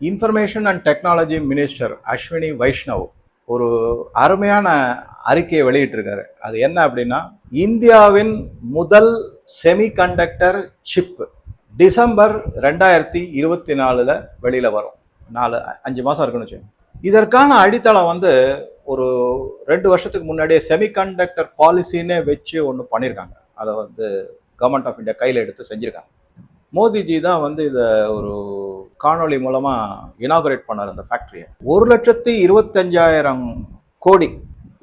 Information and technology minister Ashwini Vaishnaw ஒரு அருமையான அறிக்கையை வெளியிட்டிருக்காரு. அது என்ன அப்படின்னா இந்தியாவின் முதல் செமிகண்டக்டர் சிப் டிசம்பர் ரெண்டாயிரத்தி இருபத்தி நாலில் வெளியில் வரும். நாலு அஞ்சு மாதம் இருக்குன்னு வச்சுக்கோங்க. இதற்கான அடித்தளம் வந்து ஒரு ரெண்டு வருஷத்துக்கு முன்னாடியே செமிகண்டக்டர் பாலிசின்னே வச்சு ஒன்று பண்ணியிருக்காங்க. அதை வந்து கவர்மெண்ட் ஆஃப் இந்தியா கையில் எடுத்து செஞ்சுருக்காங்க. மோதிஜி தான் வந்து இதை ஒரு காணொளி மூலமா இனாகுரேட் பண்ணார் அந்த ஃபேக்டரியை ஒரு லட்சத்தி இருபத்தஞ்சாயிரம் கோடி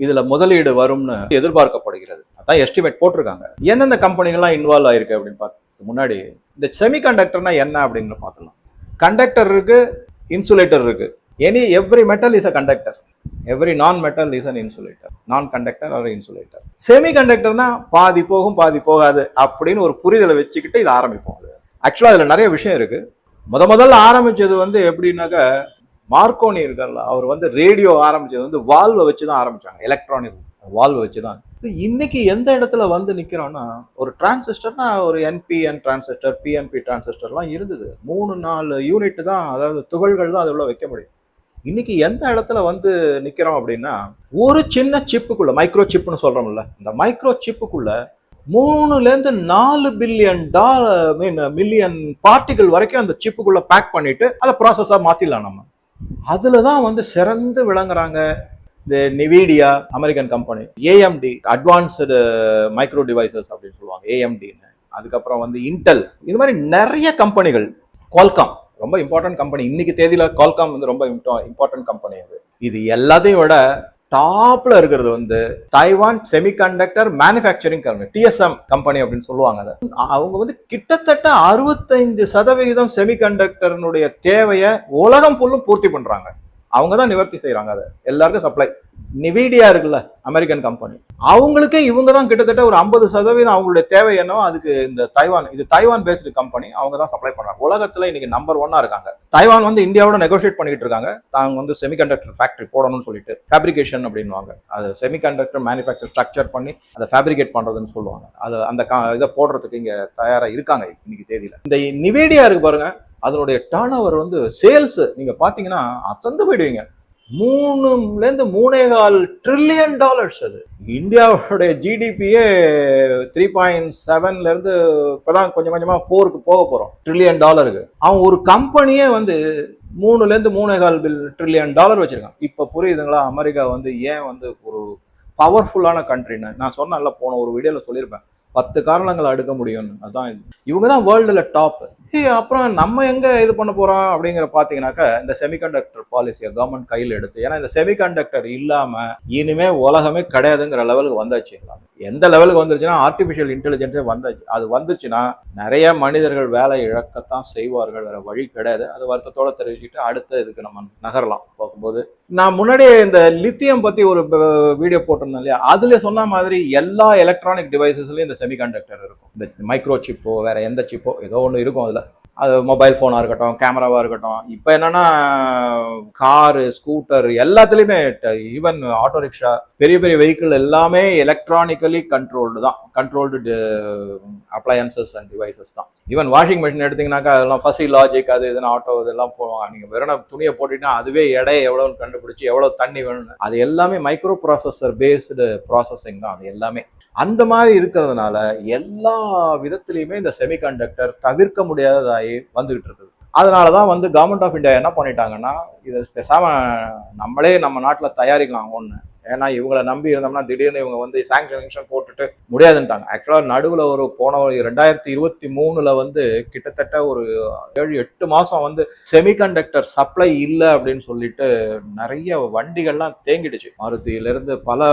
இதுல முதலீடு வரும்னு எதிர்பார்க்கப்படுகிறது. அதான் எஸ்டிமேட் போட்டிருக்காங்க. எந்தெந்த கம்பெனிகள்லாம் இன்வால்வ் ஆயிருக்கு அப்படின்னு பார்த்து முன்னாடி இந்த செமிகண்டக்டர்னா என்ன அப்படின்னு பார்த்துலாம் கண்டக்டர் இருக்கு இன்சுலேட்டர் இருக்கு. Any every metal is a conductor every non metal is an insulator non conductor or insulator semi கண்டக்டர்னா பாதி போகும் பாதி போகாது அப்படின்னு ஒரு புரிதலை வச்சுக்கிட்டு இதை ஆரம்பிப்போம். அது ஆக்சுவலாக அதில் நிறைய விஷயம் இருக்குது முத முதல்ல ஆரம்பிச்சது வந்து எப்படின்னாக்க மார்க்கோனி இருக்கார்ல அவர் வந்து ரேடியோ ஆரம்பித்தது வந்து வால்வை வச்சு தான் ஆரம்பிச்சாங்க எலக்ட்ரானிக் வால்வை வச்சு தான் ஸோ இன்னைக்கு எந்த இடத்துல வந்து நிற்கிறோன்னா ஒரு டிரான்சிஸ்டர்னா ஒரு என்பிஎன் டிரான்சிஸ்டர் பிஎன்பி டிரான்சிஸ்டர்லாம் இருந்தது. மூணு நாலு யூனிட் தான் அதாவது துகள்கள் தான் அதுள்ள வைக்க முடியும். இன்னைக்கு எந்த இடத்துல வந்து நிற்கிறோம் அப்படின்னா ஒரு சின்ன சிப்புக்குள்ள மைக்ரோ சிப்னு சொல்கிறோம்ல இந்த மைக்ரோ சிப்புக்குள்ள மூணுலேருந்து நாலு பில்லியன் டாலர் மீன் மில்லியன் பார்ட்டிகள் வரைக்கும் அந்த சிப்புக்குள்ளே பேக் பண்ணிட்டு அதை ப்ராசஸாக மாற்றிடலாம் நம்ம. அதில் தான் வந்து சிறந்து விளங்குறாங்க இந்த Nvidia American company AMD advanced micro devices அப்படின்னு சொல்லுவாங்க ஏஎம்டின்னு அதுக்கப்புறம் வந்து இன்டெல் இது மாதிரி நிறைய கம்பெனிகள் குவால்காம் ரொம்ப இம்பார்ட்டன்ட் கம்பெனி இன்னைக்கு தேதியில் குவால்காம் வந்து ரொம்ப இம்பார்ட்டன்ட் கம்பெனி அது. இது எல்லாத்தையும் விட டாப்ல இருக்கிறது வந்து Taiwan semiconductor manufacturing company TSM company அப்படின்னு சொல்லுவாங்க அதை. அவங்க வந்து கிட்டத்தட்ட அறுபத்தைந்து சதவிகிதம் செமிகண்டக்டர்னுடைய தேவையை உலகம் ஃபுல்லும் பூர்த்தி பண்றாங்க. அவங்க தான் நிவர்த்தி செய்கிறாங்க அதை. எல்லாருக்கும் சப்ளை நிவீடியா இருக்குல்ல அமெரிக்கன் கம்பெனி அவங்களுக்கே இவங்க தான் கிட்டத்தட்ட ஒரு ஐம்பது சதவீதம் அவங்களுடைய தேவை என்னவோ அதுக்கு இந்த தைவான் இது தைவான் பேஸ்டு கம்பெனி அவங்க தான் சப்ளை பண்றாங்க. உலகத்துல இன்னைக்கு நம்பர் ஒன்னா இருக்காங்க. தைவான் வந்து இந்தியாவோட நெகோஷியேட் பண்ணிட்டு இருக்காங்க. தாங்க வந்து செமிகண்டக்டர் ஃபேக்டரி போடணும்னு சொல்லிட்டு. ஃபேப்ரிகேஷன் அப்படின்வாங்க அது செமிகண்டக்டர் மேனுஃபேக்சர் ஸ்ட்ரக்சர் பண்ணி அதை ஃபேப்ரிகேட் பண்றதுன்னு சொல்லுவாங்க. அது அந்த இதை போடுறதுக்கு இங்க தயாரா இருக்காங்க இன்னைக்கு தேதியில. இந்த நிவேடியா இருக்கு பாருங்க அதனுடைய டேர்ன் ஓவர் வந்து சேல்ஸ் நீங்க பாத்தீங்கன்னா அசந்து போயிடுவீங்க. மூணுல இருந்து மூணே கால் ட்ரில்லியன் டாலர்ஸ் அது இந்தியாவுடைய ஜிடிபியே த்ரீ பாயிண்ட் செவன்ல இருந்து இப்பதான் கொஞ்சம் கொஞ்சமா போருக்கு போக போறோம். ட்ரில்லியன் டாலருக்கு அவன் ஒரு கம்பெனியே வந்து மூணுல இருந்து மூணே கால் பில் ட்ரில்லியன் டாலர் வச்சிருக்கான். இப்ப புரியுதுங்களா? அமெரிக்கா வந்து ஏன் வந்து ஒரு பவர்ஃபுல்லான கண்ட்ரின்னு நான் சொன்னேன்ல போன ஒரு வீடியோல சொல்லியிருப்பேன். பத்து காரணங்கள் அடுக்க முடியும்னு. அதான் இது. இவங்க தான் வேர்ல்டில் டாப் அப்புறம் நம்ம எங்கே இது பண்ண போகிறோம் அப்படிங்கிற பாத்தீங்கன்னாக்கா இந்த செமிகண்டக்டர் பாலிசியை கவர்மெண்ட் கையில் எடுத்து ஏன்னா இந்த செமிகண்டக்டர் இல்லாமல் இனிமே உலகமே கிடையாதுங்கிற லெவலுக்கு வந்தாச்சு. எல்லாமே. எந்த லெவலுக்கு வந்துருச்சுன்னா ஆர்டிஃபிஷியல் இன்டெலிஜென்ஸே வந்தாச்சு. அது வந்துச்சுன்னா நிறைய மனிதர்கள் வேலை இழக்கத்தான் செய்வார்கள். வேற வழி கிடையாது. அது வருத்தத்தோடு தெரிவிச்சுட்டு அடுத்த இதுக்கு நம்ம நகரலாம். பார்க்கும்போது நான் முன்னாடியே இந்த லித்தியம் பத்தி ஒரு வீடியோ போட்டிருந்தேன் இல்லையா? அதுல சொன்ன மாதிரி எல்லா எலக்ட்ரானிக் டிவைசஸ்லயும் இந்த செமிகண்டக்டர் இருக்கும். இந்த மைக்ரோ சிப்போ வேற எந்த சிப்போ ஏதோ ஒன்று இருக்கும் அதுல. அது மொபைல் ஃபோனாக இருக்கட்டும் கேமராவாக இருக்கட்டும். இப்போ என்னன்னா காரு ஸ்கூட்டர் எல்லாத்துலேயுமே ஈவன் ஆட்டோ ரிக்ஷா பெரிய பெரிய வெஹிக்கிள் எல்லாமே எலக்ட்ரானிக்கலி கண்ட்ரோல்டு தான். கண்ட்ரோல்டு அப்ளையன்சஸ் அண்ட் டிவைசஸ் தான். ஈவன் வாஷிங் மிஷின் எடுத்தீங்கன்னாக்கா அதெல்லாம் ஃபசி லாஜிக் அது இதுன்னு ஆட்டோ இதெல்லாம் போவாங்க நீங்கள் வெறும் துணியை போட்டிங்கன்னா அதுவே எடை எவ்வளோன்னு கண்டுபிடிச்சி எவ்வளோ தண்ணி வேணும்னு. அது எல்லாமே மைக்ரோ ப்ராசஸர் பேஸ்டு ப்ராசஸிங் தான் அது எல்லாமே. அந்த மாதிரி இருக்கிறதுனால எல்லா விதத்திலையுமே இந்த செமிகண்டக்டர் தவிர்க்க முடியாததாகி வந்துகிட்டு இருக்குது. அதனால தான் வந்து கவர்மெண்ட் ஆஃப் இந்தியா என்ன பண்ணிட்டாங்கன்னா இதை பேசாமல் நம்மளே நம்ம நாட்டில் தயாரிக்கலாம் ஒன்று ஏன்னா இவங்களை நம்பி இருந்தோம்னா திடீர்னு இவங்க வந்து சாங்ஷன் போட்டுட்டு முடியாதுன்ட்டாங்க. ஆக்சுவலாக நடுவில் ஒரு போன ரெண்டாயிரத்தி இருபத்தி மூணுல வந்து கிட்டத்தட்ட ஒரு ஏழு எட்டு மாசம் வந்து செமிகண்டக்டர் சப்ளை இல்லை அப்படின்னு சொல்லிட்டு நிறைய வண்டிகள்லாம் தேங்கிடுச்சு. மாருதியிலிருந்து பல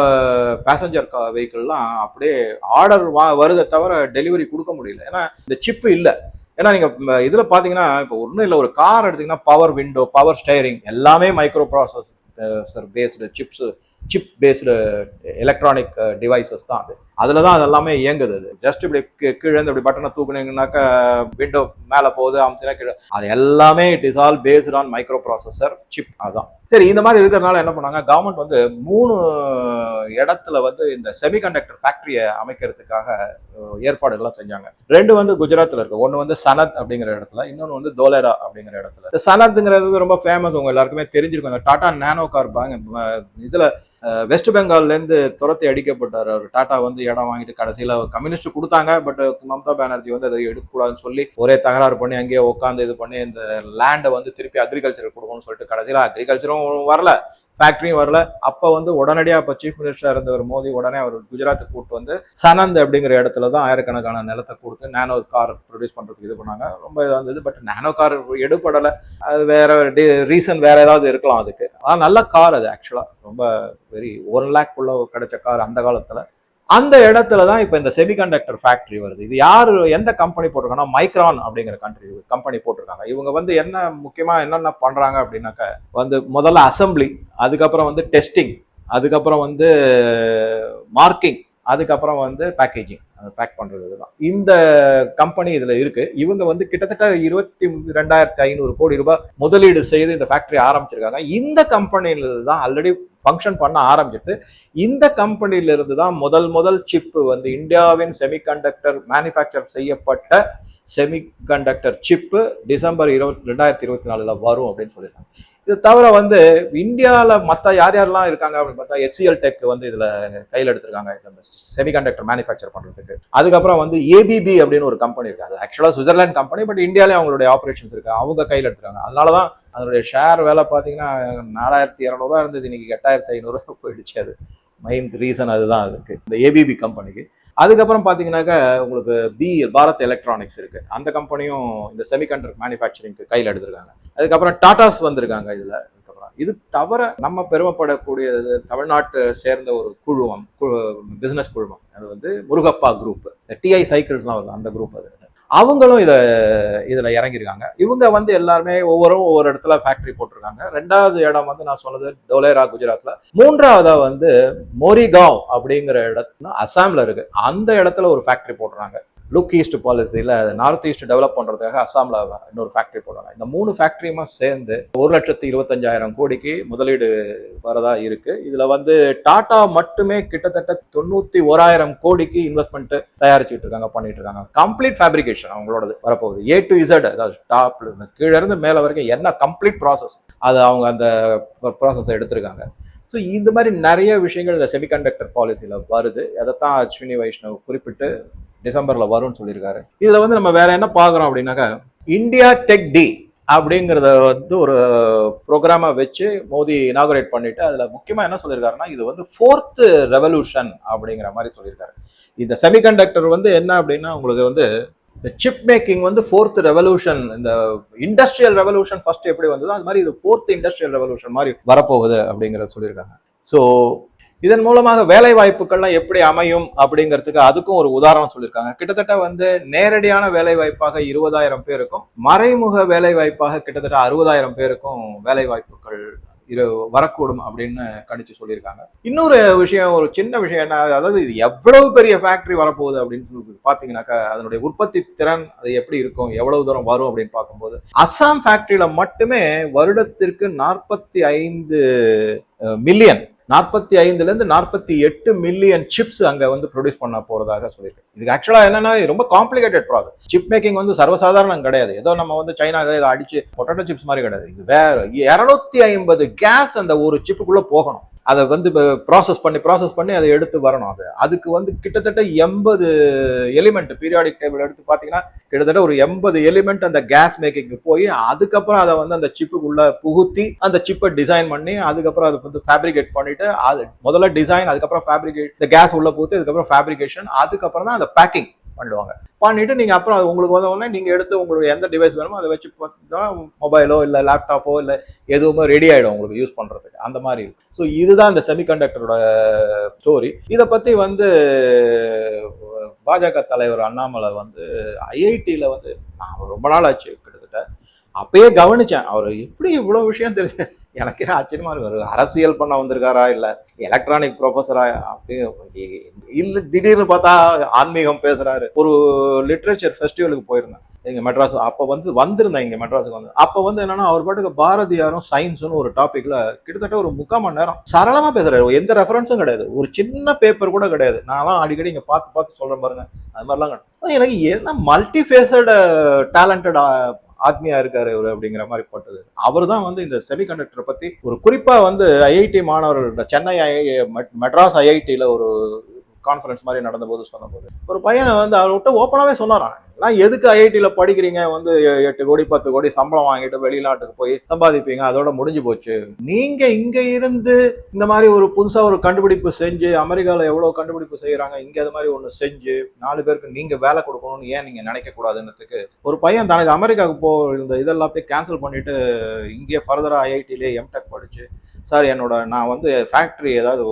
பேசஞ்சர் வெஹிக்கிள்லாம் அப்படியே ஆர்டர் வா வருதை தவிர டெலிவரி கொடுக்க முடியல. ஏன்னா இந்த சிப்பு இல்லை. ஏன்னா நீங்க இதுல பாத்தீங்கன்னா இப்போ ஒன்றும் இல்லை. ஒரு கார் எடுத்தீங்கன்னா பவர் விண்டோ பவர் ஸ்டைரிங் எல்லாமே micro processor based chips chip based electronic devices தான் அது. அதில் தான் அது எல்லாமே இயங்குது அது. ஜஸ்ட் இப்படி கீ- கீழே இருந்து இப்படி பட்டனை தூக்குனீங்கன்னாக்கா விண்டோ மேலே போகுது அமுத்தினா கீழே. அது எல்லாமே it is all based on micro processor chip அதுதான் சரி இந்த மாதிரி இருக்கிறதுனால என்ன பண்ணாங்க? கவர்மெண்ட் வந்து மூணு இடத்துல வந்து இந்த செமிகண்டக்டர் ஃபேக்ட்ரியை அமைக்கிறதுக்காக ஏற்பாடுகள்லாம் செஞ்சாங்க. ரெண்டு வந்து குஜராத்தில் இருக்கு. ஒன்று வந்து சனத் அப்படிங்கிற இடத்துல இன்னொன்று வந்து தோலேரா அப்படிங்கிற இடத்துல. இந்த சனத்துங்கிறது ரொம்ப ஃபேமஸ் உங்க எல்லாருக்குமே தெரிஞ்சிருக்கும். இந்த டாடா நேனோ கார் பேங்க் இதில் வெஸ்ட் பெங்கால்லேருந்து துரத்தி அடிக்கப்பட்டார் அவர். டாட்டா வந்து இடம் வாங்கிட்டு கடைசியில் கம்யூனிஸ்ட் கொடுத்தாங்க பட் மம்தா பானர்ஜி வந்து அதை எடுக்கக்கூடாதுன்னு சொல்லி ஒரே தகராறு பண்ணி அங்கேயே உட்காந்து இது பண்ணி இந்த லேண்டை வந்து திருப்பி அக்ரிகல்ச்சர் கொடுக்கணும்னு சொல்லிட்டு கடைசியில் அக்ரிகல்ச்சரும் வரல. ஃபேக்டரியும் வரல. அப்போ வந்து உடனடியாக இப்போ சீஃப் மினிஸ்டராக இருந்தவர் மோடி உடனே அவர் குஜராத்துக்கு கூட்டு வந்து சனந்த் அப்படிங்கிற இடத்துல தான் ஆயிரக்கணக்கான நிலத்தை கொடுத்து நானோ கார் ப்ரொடியூஸ் பண்ணுறதுக்கு இது பண்ணாங்க. ரொம்ப இது வந்தது பட் நானோ கார் எடுபடலை. அது வேற ரீசன் வேற ஏதாவது இருக்கலாம் அதுக்கு. ஆனால் நல்ல கார் அது ஆக்சுவலாக ரொம்ப வெரி ஒன் லேக் உள்ள கிடைச்ச கார் அந்த காலத்தில். அந்த இடத்துல தான் இப்போ இந்த செமிகண்டக்டர் ஃபேக்டரி வருது. இது யார் எந்த கம்பெனி போட்டிருக்காங்கன்னா மைக்ரான் அப்படிங்கிற கண்ட்ரி கம்பெனி போட்டிருக்காங்க. இவங்க வந்து என்ன முக்கியமாக என்னென்ன பண்ணுறாங்க அப்படின்னாக்க வந்து முதல்ல அசம்பிளி அதுக்கப்புறம் வந்து டெஸ்டிங் அதுக்கப்புறம் வந்து மார்க்கிங் அதுக்கப்புறம் வந்து பேக்கேஜிங் பேக் பண்ணுறது இதுதான். இந்த கம்பெனி இதில் இருக்கு. இவங்க வந்து கிட்டத்தட்ட இருபத்தி ரெண்டாயிரத்தி ஐநூறு கோடி ரூபாய் முதலீடு செய்து இந்த ஃபேக்டரி ஆரம்பிச்சிருக்காங்க. இந்த கம்பெனியில தான் ஆல்ரெடி ஃபங்க்ஷன் பண்ண ஆரம்பிச்சிட்டு இந்த கம்பெனியிலிருந்து தான் முதல் முதல் சிப்பு வந்து இந்தியாவின் செமிகண்டக்டர் மேனுஃபேக்சர் செய்யப்பட்ட செமிகண்டக்டர் சிப்பு டிசம்பர் இருபத்தி ரெண்டாயிரத்தி இருபத்தி நாலில் வரும் அப்படின்னு சொல்லியிருக்காங்க. இது தவிர வந்து இந்தியாவில் மற்ற யார் யாரெல்லாம் இருக்காங்க அப்படின்னு பார்த்தா HCL டெக் வந்து இதில் கையில் எடுத்திருக்காங்க இந்த செமிகண்டக்டர் மேனுஃபேக்சர் பண்ணுறதுக்கு அதுக்கப்புறம் வந்து ஏபிபி அப்படின்னு ஒரு கம்பெனி இருக்குது அது ஆக்சுவலாக சுவிட்சர்லாந்து கம்பெனி பட் இந்தியாவிலே அவங்களுடைய ஆப்ரேஷன்ஸ் இருக்குது அவங்க கையில் எடுத்துருக்காங்க. அதனால தான் அதனுடைய ஷேர் வேலை பார்த்தீங்கன்னா நாலாயிரத்தி இரநூறுவா இருந்தது. இன்னைக்கு எட்டாயிரத்தி ஐநூறுரூவா போயிடுச்சு அது. மெயின் ரீசன் அதுதான் அதுக்கு. இந்த ஏபிபி கம்பெனிக்கு அதுக்கப்புறம் பார்த்தீங்கன்னாக்கா உங்களுக்கு பி பாரத் எலக்ட்ரானிக்ஸ் இருக்குது அந்த கம்பெனியும் இந்த செமிகண்டக்டர் மேனுஃபேக்சரிங்க்கு கையில் எடுத்திருக்காங்க. அதுக்கப்புறம் டாட்டாஸ் வந்திருக்காங்க இதில். அதுக்கப்புறம் இது தவிர நம்ம பெருமைப்படக்கூடியது தமிழ்நாட்டை சேர்ந்த ஒரு குழுமம் பிஸ்னஸ் குழுமம். அது வந்து முருகப்பா குரூப் டிஐ சைக்கிள்ஸ்லாம் வருது. அந்த குரூப் அது. அவங்களும் இதை இதில் இறங்கியிருக்காங்க. இவங்க வந்து எல்லாருமே ஒவ்வொரும் ஒவ்வொரு இடத்துல ஃபேக்டரி போட்டிருக்காங்க. ரெண்டாவது இடம் வந்து நான் சொன்னது டோலேரா குஜராத்தில் மூன்றாவதாக வந்து மோரிகாவ் அப்படிங்கிற இடத்துல அசாமில் இருக்குது அந்த இடத்துல ஒரு ஃபேக்ட்ரி போடுறாங்க லுக் ஈஸ்ட் பாலிசியில் நார்த் ஈஸ்ட் டெவலப் பண்ணுறதுக்காக அஸ்ஸாமில் இன்னொரு ஃபேக்ட்ரி போடுறாங்க. இந்த மூணு ஃபேக்ட்ரியுமா சேர்ந்து ஒரு லட்சத்தி இருபத்தஞ்சாயிரம் கோடிக்கு முதலீடு வரதா இருக்கு. இதில் வந்து டாடா மட்டுமே கிட்டத்தட்ட தொண்ணூற்றி ஓராயிரம் கோடிக்கு இன்வெஸ்ட்மெண்ட் தயாரிச்சுட்டு இருக்காங்க பண்ணிட்டு இருக்காங்க. கம்ப்ளீட் ஃபேப்ரிகேஷன் அவங்களோடது வரப்போகுது. ஏ டு இசட் அதாவது டாப்ல இருந்து கீழ இருந்து மேலே வரைக்கும் என்ன கம்ப்ளீட் ப்ராசஸ் அது அவங்க அந்த ப்ராசஸை எடுத்திருக்காங்க. ஸோ இந்த மாதிரி நிறைய விஷயங்கள் இந்த செமிகண்டக்டர் பாலிசியில் வருது. அதைத்தான் அஸ்வினி வைஷ்ணவ் குறிப்பிட்டு டிசம்பரில் வரும்னு சொல்லியிருக்காரு. இதில் வந்து நம்ம வேற என்ன பார்க்குறோம் அப்படின்னாக்கா இந்தியா டெக் டி அப்படிங்கிறத வந்து ஒரு ப்ரோக்ராமை வச்சு மோடி இனாகுரேட் பண்ணிட்டு அதில் முக்கியமாக என்ன சொல்லியிருக்காருன்னா இது வந்து ஃபோர்த்து ரெவல்யூஷன் அப்படிங்கிற மாதிரி சொல்லியிருக்காரு. இந்த செமிகண்டக்டர் வந்து என்ன அப்படின்னா உங்களுக்கு வந்து இந்த சிப் மேக்கிங் வந்து ஃபோர்த் ரெவல்யூஷன் இந்த இண்டஸ்ட்ரியல் ரெவல்யூஷன் ஃபர்ஸ்ட் எப்படி வந்ததோ அது மாதிரி இது ஃபோர்த் இண்டஸ்ட்ரியல் ரெவல்யூஷன் மாதிரி வரப்போகுது அப்படிங்கிறத சொல்லியிருக்காங்க. ஸோ இதன் மூலமாக வேலை வாய்ப்புகள்லாம் எப்படி அமையும் அப்படிங்கிறதுக்கு அதுக்கும் ஒரு உதாரணம் சொல்லியிருக்காங்க. கிட்டத்தட்ட வந்து நேரடியான வேலை வாய்ப்பாக இருபதாயிரம் பேருக்கும் மறைமுக வேலை வாய்ப்பாக கிட்டத்தட்ட அறுபதாயிரம் பேருக்கும் வேலை வாய்ப்புகள் இரு வரக்கூடும் அப்படின்னு கணிச்சு சொல்லியிருக்காங்க. இன்னொரு விஷயம் ஒரு சின்ன விஷயம் என்ன அதாவது இது எவ்வளவு பெரிய ஃபேக்டரி வரப்போகுது அப்படின்னு சொல்லி பார்த்தீங்கன்னாக்கா அதனுடைய உற்பத்தி திறன் அது எப்படி இருக்கும் எவ்வளவு தூரம் வரும் அப்படின்னு பார்க்கும்போது அஸ்ஸாம் ஃபேக்டரியில மட்டுமே வருடத்திற்கு நாற்பத்தி ஐந்து மில்லியன் நாற்பத்தி ஐந்துலேருந்து நாற்பத்தி எட்டு மில்லியன் சிப்ஸ் அங்கே வந்து ப்ரொடியூஸ் பண்ண போகிறதாக சொல்லியிருக்கு. இதுக்கு ஆக்சுவலாக என்னென்னா ரொம்ப காம்ப்ளிகேட்டட் ப்ராசஸ் சிப் மேக்கிங் வந்து சர்வசாதாரணம் கிடையாது. ஏதோ நம்ம வந்து சைனா இதை அடிச்சு பொட்டேட்டோ சிப்ஸ் மாதிரி கிடையாது. இது வேற இரநூத்தி ஐம்பது கேஸ் அந்த ஒரு சிப்புக்குள்ளே போகணும். அதை வந்து ப்ராசஸ் பண்ணி ப்ராசஸ் பண்ணி அதை எடுத்து வரணும் அது. அதுக்கு வந்து கிட்டத்தட்ட எண்பது எலிமெண்ட் பீரியாடிக் டேபிள் எடுத்து பார்த்தீங்கன்னா கிட்டத்தட்ட ஒரு எண்பது எலிமெண்ட் அந்த கேஸ் மேக்கிங்க்கு போய் அதுக்கப்புறம் அதை வந்து அந்த சிப்புக்குள்ள புகுத்தி அந்த சிப்பை டிசைன் பண்ணி அதுக்கப்புறம் அதை வந்து ஃபேப்ரிகேட் பண்ணிட்டு அது முதல்ல டிசைன் அதுக்கப்புறம் ஃபேப்ரிகேட் இந்த கேஸ் உள்ள புகுத்தி அதுக்கப்புறம் ஃபேப்ரிகேஷன் அதுக்கப்புறம் தான் அந்த பேக்கிங் பண்ணுவாங்க. பண்ணிட்டு நீங்க அப்புறம் அது உங்களுக்கு வந்த நீங்கள் நீங்க எடுத்து உங்களுக்கு எந்த டிவைஸ் வேணுமோ அதை வச்சு பார்த்தா மொபைலோ இல்லை லேப்டாப்போ இல்லை எதுவுமே ரெடி ஆயிடும் உங்களுக்கு யூஸ் பண்றதுக்கு. அந்த மாதிரி இருக்கு ஸோ இதுதான் இந்த செமிகண்டக்டரோட ஸ்டோரி இதை பத்தி வந்து பாஜக தலைவர் அண்ணாமலை வந்து ஐஐடியில் வந்து நான் ரொம்ப நாள் ஆச்சு கிட்டத்தட்ட. அப்பயே கவனிச்சேன். அவர் எப்படி இவ்வளோ விஷயம் தெரிஞ்சேன் எனக்கே ஆச்சரியமா இருக்கு. அரசியல் பண்ண வந்திருக்காரா இல்லை எலக்ட்ரானிக் ப்ரொஃபஸரா அப்படின்னு இல்லை திடீர்னு பார்த்தா ஆன்மீகம் பேசுகிறாரு ஒரு லிட்ரேச்சர் ஃபெஸ்டிவலுக்கு போயிருந்தேன். எங்கள் மெட்ராஸ் அப்போ வந்து வந்திருந்தேன் இங்கே மெட்ராஸுக்கு வந்து. அப்போ வந்து என்னன்னா அவர் பாட்டுக்கு பாரதியாரும் சயின்ஸ்னு ஒரு டாப்பிக்கில் கிட்டத்தட்ட ஒரு முக்கால் மணி நேரம் சரளமாக பேசுகிறாரு எந்த ரெஃபரன்ஸும் கிடையாது. ஒரு சின்ன பேப்பர் கூட கிடையாது. நான்லாம் அடிக்கடி இங்கே பார்த்து பார்த்து சொல்கிறேன் பாருங்க. அது மாதிரிலாம் கிடையாது. எனக்கு என்ன மல்டி ஃபேஸட் டேலண்டட் ஆத்மியா இருக்காரு இவர் அப்படிங்கிற மாதிரி போட்டது. அவர் தான் வந்து இந்த செமிகண்டக்டரை பத்தி ஒரு குறிப்பா வந்து ஐஐடி மாணவர்கள் சென்னை ஐ மெட்ராஸ் ஐஐடியில ஒரு கான்ஃபரன்ஸ் மாதிரி நடந்தபோது சொன்னபோது. ஒரு பையனை வந்து அவர்கிட்ட ஓப்பனாகவே சொன்னாரான் எல்லாம் எதுக்கு ஐஐடியில் படிக்கிறீங்க? வந்து எட்டு கோடி பத்து கோடி சம்பளம் வாங்கிட்டு வெளிநாட்டுக்கு போய் சம்பாதிப்பீங்க? அதோட முடிஞ்சு போச்சு. நீங்க இங்க இருந்து இந்த மாதிரி ஒரு புதுசா ஒரு கண்டுபிடிப்பு செஞ்சு அமெரிக்காவில் எவ்வளவு கண்டுபிடிப்பு செய்யறாங்க இங்க அது மாதிரி ஒன்று செஞ்சு நாலு பேருக்கு நீங்க வேலை கொடுக்கணும்னு ஏன் நீங்க நினைக்க கூடாதுன்றதுக்கு ஒரு பையன் தனக்கு அமெரிக்காவுக்கு போ இந்த இதெல்லாத்தையும் கேன்சல் பண்ணிட்டு இங்கே ஃபர்தரா ஐஐடியிலே எம்டெக் படிச்சு சார் என்னோட நான் வந்து ஃபேக்ட்ரி ஏதாவது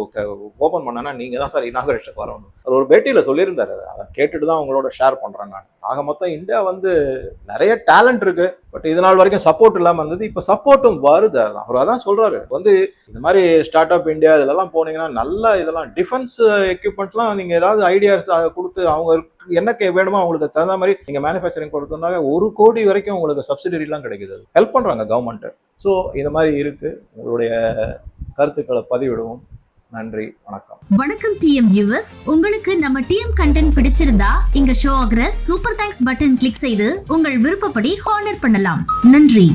ஓப்பன் பண்ணேன்னா நீங்கள் தான் சார் இனாகரேஷனுக்கு வரணும். அவர் ஒரு பேட்டியில் சொல்லியிருந்தார். அதை கேட்டுட்டு தான் உங்களோட ஷேர் பண்ணுறேன் நான். ஆக மொத்தம் இந்தியா வந்து நிறைய டேலண்ட் இருக்கு. பட் இது நாள் வரைக்கும் சப்போர்ட் இல்லாமல் இருந்தது. இப்போ சப்போர்ட்டும் வருது அதான். அவர் அதான் சொல்கிறாரு வந்து இந்த மாதிரி ஸ்டார்ட் அப் இந்தியா இதெல்லாம் போனீங்கன்னா நல்ல இதெல்லாம் டிஃபென்ஸ் எக்யூப்மெண்ட்ஸ்லாம் நீங்கள் ஏதாவது ஐடியாஸ் கொடுத்து அவங்க என்ன வேணுமோ அவங்களுக்கு தகுந்த மாதிரி நீங்கள் மேனுஃபேக்சரிங் கொடுத்தோம்னா ஒரு கோடி வரைக்கும் உங்களுக்கு சப்சிடரிலாம் கிடைக்குது. ஹெல்ப் பண்ணுறாங்க கவர்மெண்ட்டு ஸோ இந்த மாதிரி இருக்கு. உங்களுடைய கருத்துக்களை பதிவிடுவோம். நன்றி வணக்கம். வணக்கம் டிஎம் வியூவர்ஸ் உங்களுக்கு நம்ம டிஎம் கண்டென்ட் பிடிச்சிருந்தா இங்க ஷோ ஆகிற சூப்பர் தேங்க்ஸ் பட்டன் கிளிக் செய்து உங்கள் விருப்பப்படி ஹானர் பண்ணலாம். நன்றி.